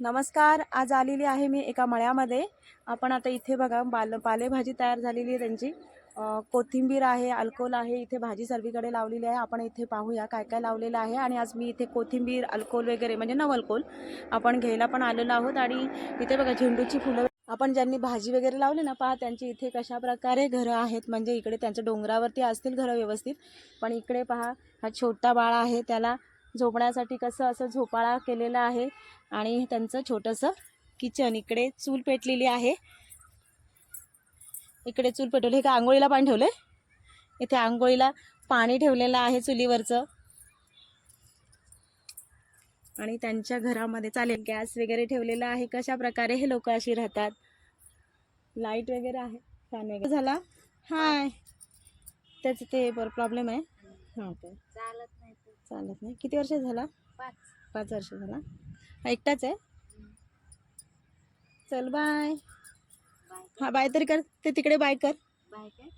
नमस्कार आज आलेली आहे मी एका मळ्यामध्ये. आपण आता इथे बघा बाल पालेभाजी तयार झालेली आहे त्यांची. कोथिंबीर आहे अल्कोल आहे इथे भाजी सर्वीकडे लावलेली आहे. आपण इथे पाहूया काय काय लावलेलं आहे. आणि आज मी इथे कोथिंबीर अल्कोल वगैरे म्हणजे नवलकोल आपण घ्यायला पण आलेलो आहोत. आणि इथे बघा झेंडूची फुलं. आपण ज्यांनी भाजी वगैरे लावली ना पहा त्यांची इथे कशा प्रकारे घरं आहेत. म्हणजे इकडे त्यांच्या डोंगरावरती असतील घरं व्यवस्थित. पण इकडे पहा हा छोटा बाळा आहे त्याला झोपण्यासाठी कसं असं झोपाळा केलेला आहे आणि त्यांचं छोटंसं किचन इकडे चूल पेटलेली आहे. इकडे चूल पेटवली. हे का आंघोळीला पाणी ठेवलं आहे इथे आंघोळीला पाणी ठेवलेलं आहे चुलीवरचं. आणि त्यांच्या घरामध्ये चालेल. गॅस वगैरे ठेवलेला आहे. कशा प्रकारे हे लोक अशी राहतात? लाइट वगैरे आहे. फॅन वगैरे. झाला? हाय. त्याचं ते प्रॉब्लेम आहे. हां चालत चालत नाही. किती वर्ष झाला? पाच. पाच वर्ष झाला. हा एकटाच आहे? चल बाय. हा बाय तरी कर. ते तिकडे बाय कर. बाय काय?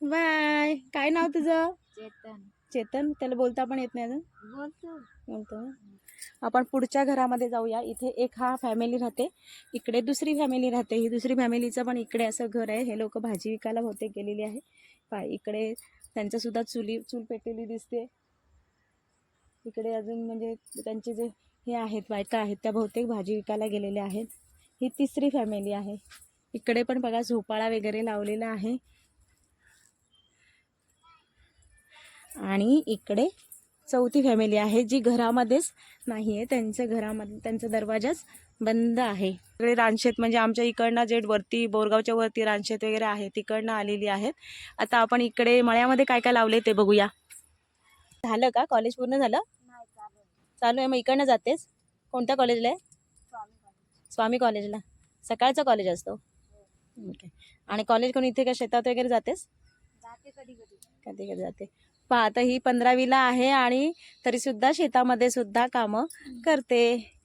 बाय. काय नाव तुझं? चेतन. चेतन? त्याला बोलता पण येत नाही अजून? बोलतो. आपण पुढच्या घरामध्ये जाऊया. इथे एक हा फॅमिली राहते. इकडे दुसरी फॅमिली राहते. ही दुसरी फॅमिलीचं पण इकडे असं घर आहे. हे लोक भाजी विकायला होते गेलेली आहे. पाय इकडे त्यांचं सुद्धा चुली चूल पेटलेली दिसते. इकडे अजून म्हणजे त्यांचे जे हे आहेत बायका आहेत त्या बहुतेक भाजी विकायला गेलेल्या आहेत. ही तिसरी फॅमिली आहे. इकडे पण बघा झोपाळा वगैरे लावलेला आहे. आणि इकडे चौथी फॅमिली आहे जी घरामध्येच नाही आहे त्यांचं घरामध्ये त्यांचा दरवाजाच बंद आहे. इकडे रानशेत म्हणजे आमच्या इकडनं जे वरती बोरगावच्या वरती रानशेत वगैरे आहे तिकडनं आलेली आहेत. आता आपण इकडे मळ्यामध्ये काय काय लावले ते बघूया. झालं का? कॉलेज पूर्ण झालं? चालू आहे. मग इकडनं जातेस? कोणत्या कॉलेजला आहे? स्वामी कॉलेज स्वामी कॉलेजला सकाळचा कॉलेज असतो. ओके आणि कॉलेज कोण इथे का शेतात वगैरे जातेस? जाते कधी कधी. कधी कधी जाते. पहा आता ही पंधरावीला आहे आणि तरीसुद्धा शेतामध्ये सुद्धा कामं करते.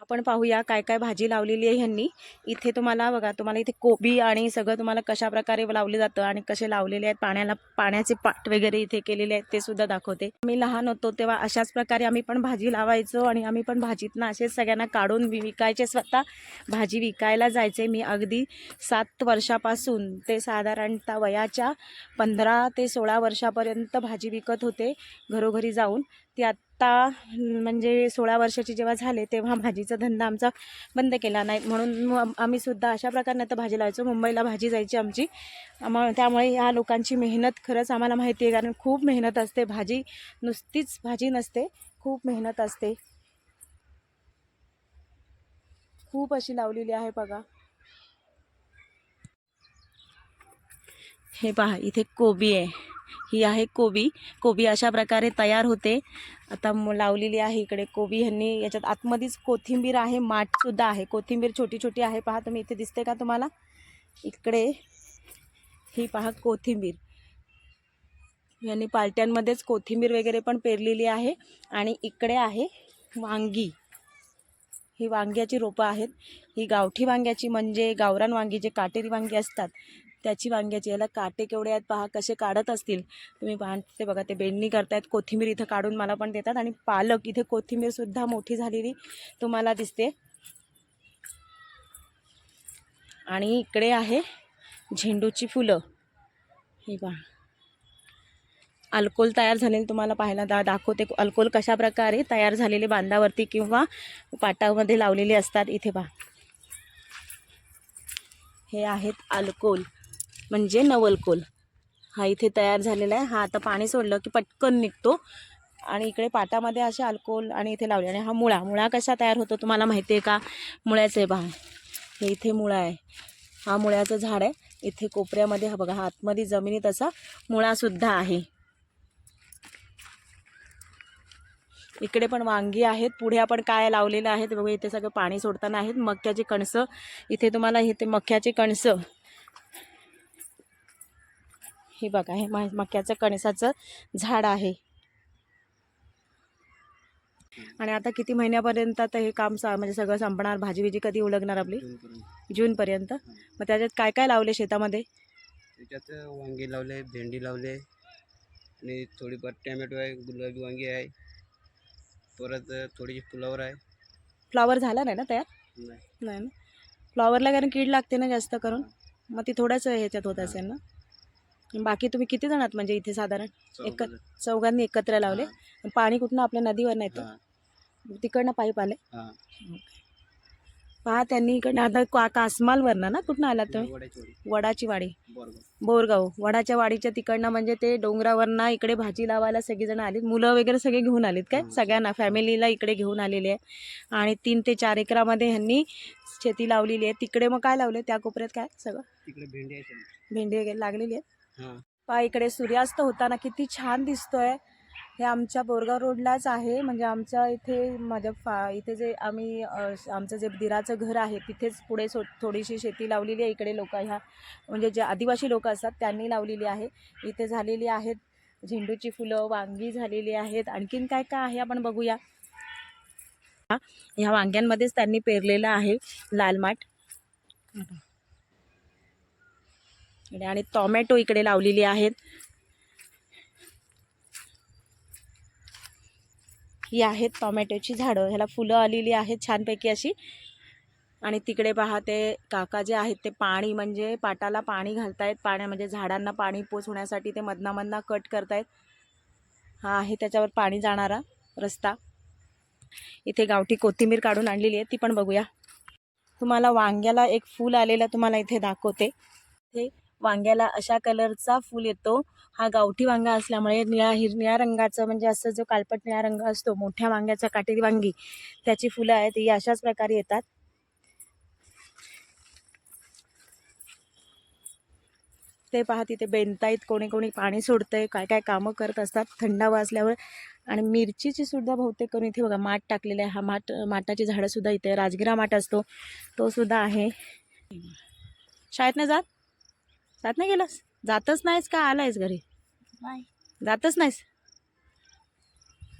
आपण पाहूया काय काय भाजी लावलेली आहे ह्यांनी. इथे तुम्हाला बघा तुम्हाला इथे कोबी आणि सगळं तुम्हाला कशा प्रकारे लावले जातं आणि कसे लावलेले आहेत पाण्याला पाण्याचे पाट वगैरे इथे केलेले आहेत ते सुद्धा दाखवते. मी लहान होतो तेव्हा अशाच प्रकारे आम्ही पण भाजी लावायचो आणि आम्ही पण भाजीतनं असेच सगळ्यांना काढून विकायचे स्वतः भाजी विकायला जायचे. मी अगदी सात वर्षापासून ते साधारणतः वयाच्या पंधरा ते सोळा वर्षापर्यंत भाजी विकत होते घरोघरी जाऊन. ती आत्ता म्हणजे सोळा वर्षाची जेव्हा झाले तेव्हा भाजीचा धंदा आमचा बंद केला नाही. म्हणून मग आम्ही सुद्धा अशा प्रकारे आता भाजी लावायचो. मुंबईला भाजी जायची आमची. आम्हा त्यामुळे ह्या लोकांची मेहनत खरंच आम्हाला माहिती आहे. कारण खूप मेहनत असते. भाजी नुसतीच भाजी नसते. खूप मेहनत असते. खूप अशी लावलेली आहे बघा. हे पहा इथे कोबी आहे. ही आहे कोबी. कोबी अशा प्रकारे तयार होते. आता लावलेली आहे इकडे कोबी. ह्यांनी याच्यात आतमध्येच कोथिंबीर आहे माठसुद्धा आहे. कोथिंबीर छोटी छोटी आहे. पहा तुम्ही इथे दिसते का तुम्हाला? इकडे ही पहा कोथिंबीर. यांनी पालट्यांमध्येच कोथिंबीर वगैरे पण पेरलेली आहे. आणि इकडे आहे वांगी. ही वांग्याची रोपं आहेत. ही गावठी वांग्याची म्हणजे गावरान वांगी जे काटेरी वांगी असतात. त्याची वांग्याची याला काटे केवढे आहेत पहा कसे काढत असतील. तुम्ही पहा ते बघा ते बेंडणी करतायत कोथिंबीर इथं काढून मला पण देतात. आणि पालक इथे कोथिंबीरसुद्धा मोठी झालेली तुम्हाला दिसते. आणि इकडे आहे झेंडूची फुलं. हे पहा. अल्कोल तयार झालेले तुम्हाला पाहायला दा दाखवते. अल्कोल कशा प्रकारे तयार झालेले बांधावरती किंवा पाटामध्ये लावलेले असतात इथे पहा. हे आहेत अल्कोल. म्हणजे नवलकोल हा इथे तयार झालेला आहे. हा आता पाणी सोडलं की पटकन निघतो. आणि इकडे पाटामध्ये असे अल्कोल आणि इथे लावले. आणि हा मुळा. मुळा कसा तयार होतो तुम्हाला माहिती आहे का? मुळ्याचं आहे पहा हे इथे मुळा आहे. हा मुळ्याचं झाड आहे. इथे कोपऱ्यामध्ये हा बघा हा आतमध्ये जमिनीत असा मुळासुद्धा आहे. इकडे पण वांगी आहेत. पुढे आपण काय लावलेलं आहे ते बघा इथे सगळं पाणी सोडताना आहेत. मक्याची कणसं. इथे तुम्हाला इथे मक्याची कणसं. हे बघा हे मक्याचं कणसाचं झाड आहे. आणि आता किती महिन्यापर्यंत आता हे काम सा म्हणजे सगळं संपणार? भाजी बिजी कधी उलगणार आपली? जूनपर्यंत. मग त्याच्यात काय काय लावले शेतामध्ये? त्याच्यात वांगी लावले भेंडी लावले आणि थोडीफार टॅमॅटो आहे गुलाबी वांगी आहे परत थोडीशी फुलावर आहे. फ्लॉवर झाला नाही ना तयार? नाही. नाही ना. फ्लॉवरला कारण कीड लागते ना जास्त करून. मग ती थोड्याच ह्याच्यात होत असेल ना? बाकी तुम्ही किती जण आहात म्हणजे इथे साधारण? एक. चौघांनी एकत्र लावले. पाणी कुठनं आपल्या नदीवर नाही हा, तिकडनं पाईप आले. पहा त्यांनी इकडनं आता का कासमालवरनं ना कुठनं आलात तुम्ही. वडाची वाडी. बोरगाव. वडाच्या वाडीच्या तिकडनं म्हणजे ते डोंगरावरनं इकडे भाजी लावायला सगळीजण आलीत. मुलं वगैरे सगळे घेऊन आलीत काय. सगळ्यांना. फॅमिलीला इकडे घेऊन आलेले आहे. आणि तीन ते चार एकरामध्ये ह्यांनी शेती लावलेली आहे. तिकडे मग काय लावले त्या कोपऱ्यात काय सगळं? भेंडी. भेंडी वगैरे लागलेली आहे पहा इकडे सूर्यास्त होताना किती छान दिसतोय. हे आमच्या बोरगाव रोडलाच आहे. म्हणजे आमच्या इथे माझ्या फा इथे जे आम्ही आमचं जे दिराचं घर आहे तिथेच पुढे सो थोडीशी शेती लावलेली आहे. इकडे लोक ह्या म्हणजे जे आदिवासी लोक असतात त्यांनी लावलेली आहे. इथे झालेली आहेत झेंडूची फुलं वांगी झालेली आहेत. आणखीन काय काय आहे आपण बघूया. हा, ह्या वांग्यांमध्येच त्यांनी पेरलेलं आहे लाल माठ. इकडे आणि टॉमॅटो इकडे लावलेली आहेत. ही आहेत टॉमॅटोची झाडं. ह्याला फुलं आलेली आहेत छानपैकी अशी. आणि तिकडे पहा ते काका जे आहेत ते पाणी म्हणजे पाटाला पाणी घालतायत. पाण्या म्हणजे झाडांना पाणी पोचवण्यासाठी ते मधनामधना कट करतायत. हा आहे त्याच्यावर पाणी जाणारा रस्ता. इथे गावठी कोथिंबीर काढून आणलेली आहे. ती पण बघूया. तुम्हाला वांग्याला एक फूल आलेलं तुम्हाला इथे दाखवते. ते वांग्याला अशा कलरचा फूल येतो. हा गावठी वांगा असल्यामुळे निळ्या हिर निळ्या रंगाचं म्हणजे असं जो कालपट निळा रंग असतो मोठ्या वांग्याचा काटेरी वांगी त्याची फुलं आहेत ही अशाच प्रकारे येतात. ते पहा तिथे बेनतायत कोणी कोणी पाणी सोडतंय काय काय कामं करत असतात थंडावा असल्यावर आणि मिरचीची सुद्धा बहुतेक करून इथे बघा माठ टाकलेला आहे. हा माठ माठाची झाडं सुद्धा इथे राजगिरा माठ असतो तो सुद्धा आहे. शाळेत नाही जात? जात नाही गेलास? जातच नाहीस का? आलायस घरी? नाही. जातच नाहीस?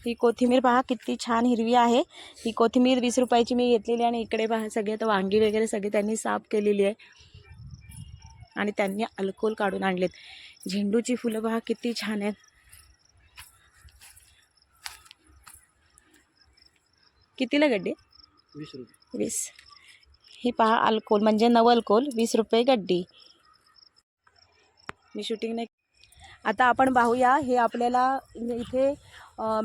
ही कोथिंबीर पहा किती छान हिरवी आहे. ही कोथिंबीर वीस रुपयाची मी घेतलेली आहे आणि इकडे पहा सगळे आता वांगी वगैरे सगळे त्यांनी साफ केलेली आहे. आणि त्यांनी अल्कोहोल काढून आणलेत. झेंडूची फुलं पहा किती छान आहेत. कितीला गड्डी? वीस रुपये. वीस. ही पहा अल्कोहोल म्हणजे नव अल्कोहोल वीस रुपये गड्डी. मी शूटिंग नाही आता आपण पाहूया हे आपल्याला इथे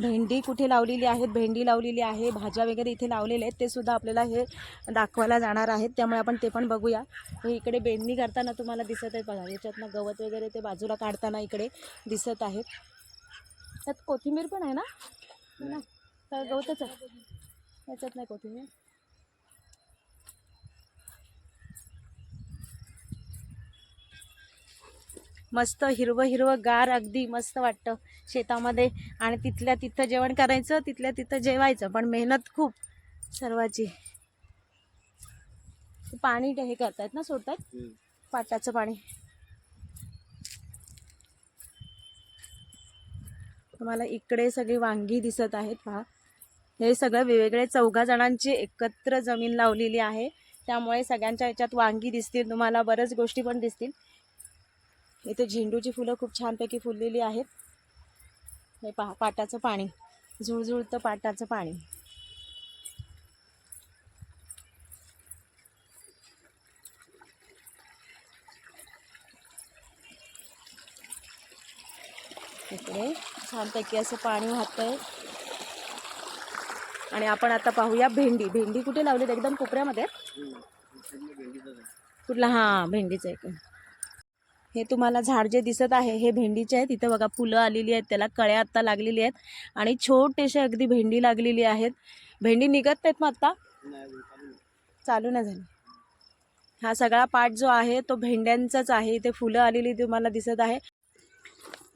भेंडी कुठे लावलेली आहेत भेंडी लावलेली आहे भाज्या वगैरे इथे लावलेले आहेत ते सुद्धा आपल्याला हे दाखवायला जाणार आहेत. त्यामुळे आपण ते पण बघूया. हे इकडे बेंडणी करताना तुम्हाला दिसत आहे बघा याच्यातनं गवत वगैरे ते बाजूला काढताना इकडे दिसत आहेत त्यात कोथिंबीर पण आहे ना? ना तर गवतच आहे. याच्यात नाही कोथिंबीर. मस्त हिरवं हिरवं गार अगदी मस्त वाटतं शेतामध्ये. आणि तिथल्या तिथं जेवण करायचं तिथल्या तिथं जेवायचं. पण मेहनत खूप सर्वाची. पाणी हे करतायत ना सोडतायत? हम्म. पाटाचं पाणी. तुम्हाला इकडे सगळी वांगी दिसत आहेत पहा. हे सगळं वेगवेगळे चौघा जणांची एकत्र जमीन लावलेली आहे. त्यामुळे सगळ्यांच्या ह्याच्यात वांगी दिसतील तुम्हाला बऱ्याच गोष्टी पण दिसतील. इथे झेंडूची फुलं खूप छानपैकी फुललेली आहेत. हे पहा पाटाचं पाणी. झुळझुळतं पाटाचं पाणी. इकडे छानपैकी असं पाणी वाहतंय. आणि आपण आता पाहूया भेंडी. भेंडी कुठे लावलीत? एकदम कोपऱ्यामध्ये? आहे. कुठला? हां भेंडीचं आहे. का हे तुम्हाला झाड जे दिसत आहे हे भेंडीचे आहेत इथं बघा फुलं आलेली आहेत त्याला कळ्या आत्ता लागलेली आहेत. आणि छोटेसे अगदी भेंडी लागलेली आहेत. भेंडी निघत नाहीत मग आत्ता? चालू नाही. झाली. हा सगळा पार्ट जो आहे तो भेंड्यांचाच आहे. इथे फुलं आलेली तुम्हाला दिसत आहे.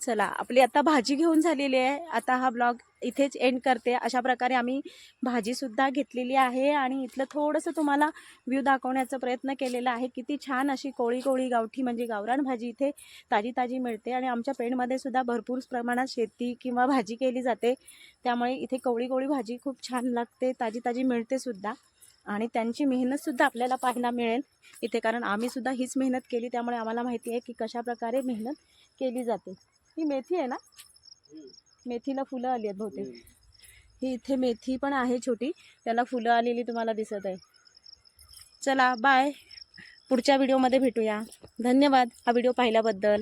चला आपली आता भाजी घेऊन झालेली आहे. आता हा ब्लॉग इथेच एंड करते. अशा प्रकारे आम्ही भाजीसुद्धा घेतलेली आहे आणि इथलं थोडंसं तुम्हाला व्ह्यू दाखवण्याचा प्रयत्न केलेला आहे. किती छान अशी कोळी कोळी गावठी म्हणजे गावरान भाजी इथे ताजी ताजी मिळते आणि आमच्या पेणमध्ये सुद्धा भरपूर प्रमाणात शेती किंवा भाजी केली जाते. त्यामुळे इथे कोवळी कोवळी भाजी खूप छान लागते ताजी ताजी मिळते सुद्धा. आणि त्यांची मेहनतसुद्धा आपल्याला पाहायला मिळेल. इथे कारण आम्हीसुद्धा हीच मेहनत केली त्यामुळे आम्हाला माहिती आहे की कशाप्रकारे मेहनत केली जाते. ही मेथी आहे ना? मेथीला फुलं आली आहेत बहुतेक. ही इथे मेथी पण आहे छोटी. त्याला फुलं आलेली तुम्हाला दिसत आहे. चला बाय पुढच्या व्हिडिओमध्ये भेटूया. धन्यवाद. हा व्हिडिओ पाहिल्याबद्दल.